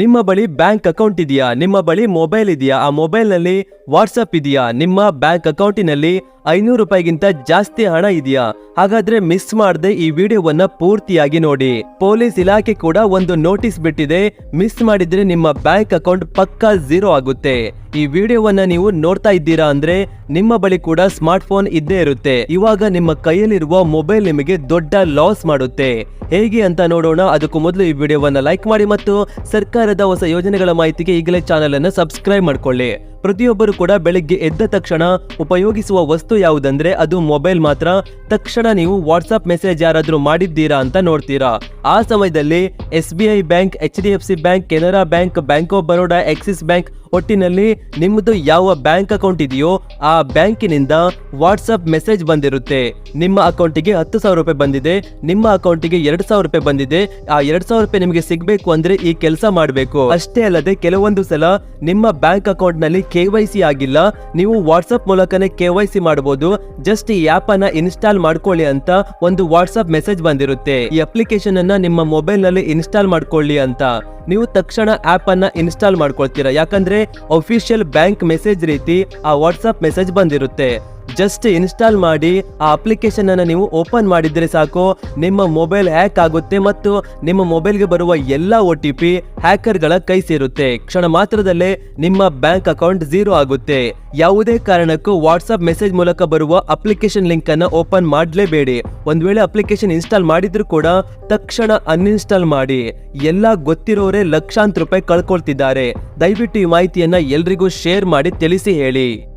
ನಿಮ್ಮ ಬಳಿ bank account ಇದೆಯಾ? ನಿಮ್ಮ ಬಳಿ ಮೊಬೈಲ್ ಇದೆಯಾ? ಆ ಮೊಬೈಲ್ನಲ್ಲಿ ವಾಟ್ಸಪ್ ಇದೆಯಾ? ನಿಮ್ಮ ಬ್ಯಾಂಕ್ ಅಕೌಂಟಿನಲ್ಲಿ ಐನೂರು ರೂಪಾಯಿಗಿಂತ ಜಾಸ್ತಿ ಹಣ ಇದೆಯಾ? ಹಾಗಾದ್ರೆ ಮಿಸ್ ಮಾಡದೆ ಈ ವಿಡಿಯೋವನ್ನ ಪೂರ್ತಿಯಾಗಿ ನೋಡಿ. ಪೊಲೀಸ್ ಇಲಾಖೆ ಕೂಡ ಒಂದು ನೋಟಿಸ್ ಬಿಟ್ಟಿದೆ. ಮಿಸ್ ಮಾಡಿದ್ರೆ ನಿಮ್ಮ ಬ್ಯಾಂಕ್ ಅಕೌಂಟ್ ಪಕ್ಕಾ ಝೀರೋ ಆಗುತ್ತೆ. ಈ ವಿಡಿಯೋವನ್ನ ನೀವು ನೋಡ್ತಾ ಇದ್ದೀರಾ ಅಂದ್ರೆ ನಿಮ್ಮ ಬಳಿ ಕೂಡ ಸ್ಮಾರ್ಟ್ ಫೋನ್ ಇದ್ದೇ ಇರುತ್ತೆ. ಇವಾಗ ನಿಮ್ಮ ಕೈಯಲ್ಲಿರುವ ಮೊಬೈಲ್ ನಿಮಗೆ ದೊಡ್ಡ ಲಾಸ್ ಮಾಡುತ್ತೆ. ಹೇಗೆ ಅಂತ ನೋಡೋಣ. ಅದಕ್ಕೂ ಮೊದಲು ಈ ವಿಡಿಯೋವನ್ನ ಲೈಕ್ ಮಾಡಿ ಮತ್ತು ಸರ್ಕಾರದ ಹೊಸ ಯೋಜನೆಗಳ ಮಾಹಿತಿಗೆ ಈಗಲೇ ಚಾನೆಲ್ ಅನ್ನು ಸಬ್ಸ್ಕ್ರೈಬ್ ಮಾಡ್ಕೊಳ್ಳಿ. ಪ್ರತಿಯೊಬ್ಬರು ಕೂಡ ಬೆಳಿಗ್ಗೆ ಎದ್ದ ತಕ್ಷಣ ಉಪಯೋಗಿಸುವ ವಸ್ತು ಯಾವುದಂದ್ರೆ ಅದು ಮೊಬೈಲ್ ಮಾತ್ರ. ತಕ್ಷಣ ನೀವು ವಾಟ್ಸ್ಆಪ್ ಮೆಸೇಜ್ ಯಾರಾದ್ರೂ ಮಾಡಿದ್ದೀರಾ ಅಂತ ನೋಡ್ತೀರಾ. ಆ ಸಮಯದಲ್ಲಿ S B I bank, H D F C bank, Canara bank bank of Baroda Axis bank ಒಟ್ಟಿನಲ್ಲಿ ನಿಮ್ಮದು ಯಾವ ಬ್ಯಾಂಕ್ ಅಕೌಂಟ್ ಇದೆಯೋ ಆ ಬ್ಯಾಂಕಿನಿಂದ ವಾಟ್ಸಪ್ ಮೆಸೇಜ್ ಬಂದಿರುತ್ತೆ. ನಿಮ್ಮ ಅಕೌಂಟಿಗೆ ಹತ್ತು ಸಾವಿರ ರೂಪಾಯಿ ಬಂದಿದೆ, ನಿಮ್ಮ ಅಕೌಂಟಿಗೆ ಎರಡು ಸಾವಿರ ರೂಪಾಯಿ ಬಂದಿದೆ, ಆ ಎರಡ್ ಸಾವಿರ ರೂಪಾಯಿ ನಿಮಗೆ ಸಿಗಬೇಕು ಅಂದ್ರೆ ಈ ಕೆಲಸ ಮಾಡಬೇಕು. ಅಷ್ಟೇ ಅಲ್ಲದೆ ಕೆಲವೊಂದು ಸಲ ನಿಮ್ಮ ಬ್ಯಾಂಕ್ ಅಕೌಂಟ್ನಲ್ಲಿ ಕೆ ವೈ ಸಿ ಆಗಿಲ್ಲ, ನೀವು ವಾಟ್ಸಪ್ ಮೂಲಕನೇ ಕೆ ವೈ ಸಿ ಮಾಡಬಹುದು ಜಸ್ಟ್ ಈ ಆಪ್ ಅನ್ನ ಇನ್ಸ್ಟಾಲ್ ಮಾಡ್ಕೊಳ್ಳಿ ಅಂತ ಒಂದು ವಾಟ್ಸಪ್ ಮೆಸೇಜ್ ಬಂದಿರುತ್ತೆ. ಈ ಅಪ್ಲಿಕೇಶನ್ ಅನ್ನ ನಿಮ್ಮ ಮೊಬೈಲ್ನಲ್ಲಿ ಇನ್ಸ್ಟಾಲ್ ಮಾಡ್ಕೊಳ್ಳಿ ಅಂತ. ನೀವು ತಕ್ಷಣ ಆಪ್ ಅನ್ನ ಇನ್ಸ್ಟಾಲ್ ಮಾಡ್ಕೊಳ್ತೀರಾ? ಯಾಕಂದ್ರೆ ಅಫಿಷಿಯಲ್ ಬ್ಯಾಂಕ್ ಮೆಸೇಜ್ ರೀತಿ ಆ ವಾಟ್ಸಪ್ ಮೆಸೇಜ್ ಬಂದಿರುತ್ತೆ. ಜಸ್ಟ್ ಇನ್ಸ್ಟಾಲ್ ಮಾಡಿ ಆ ಅಪ್ಲಿಕೇಶನ್ ಅನ್ನು ನೀವು ಓಪನ್ ಮಾಡಿದ್ರೆ ಸಾಕು. ನಿಮ್ಮ ಮೊಬೈಲ್ ಹ್ಯಾಕ್ ಆಗುತ್ತೆ ಮತ್ತು ನಿಮ್ಮ ಮೊಬೈಲ್ಗೆ ಬರುವ ಎಲ್ಲ ಒ ಟಿ ಪಿ ಹ್ಯಾಕರ್ಗಳ ಕೈ ಸೇರುತ್ತೆ. ಕ್ಷಣ ಮಾತ್ರದಲ್ಲೇ ನಿಮ್ಮ ಬ್ಯಾಂಕ್ ಅಕೌಂಟ್ ಝೀರೋ ಆಗುತ್ತೆ. ಯಾವುದೇ ಕಾರಣಕ್ಕೂ ವಾಟ್ಸ್ಆಪ್ ಮೆಸೇಜ್ ಮೂಲಕ ಬರುವ ಅಪ್ಲಿಕೇಶನ್ ಲಿಂಕ್ ಅನ್ನು ಓಪನ್ ಮಾಡಲೇಬೇಡಿ. ಒಂದ್ ವೇಳೆ ಅಪ್ಲಿಕೇಶನ್ ಇನ್ಸ್ಟಾಲ್ ಮಾಡಿದ್ರು ಕೂಡ ತಕ್ಷಣ ಅನ್ಇನ್ಸ್ಟಾಲ್ ಮಾಡಿ. ಎಲ್ಲ ಗೊತ್ತಿರೋರೇ ಲಕ್ಷಾಂತರ ರೂಪಾಯಿ ಕಳ್ಕೊಳ್ತಿದ್ದಾರೆ. ದಯವಿಟ್ಟು ಈ ಮಾಹಿತಿಯನ್ನ ಎಲ್ರಿಗೂ ಶೇರ್ ಮಾಡಿ, ತಿಳಿಸಿ ಹೇಳಿ.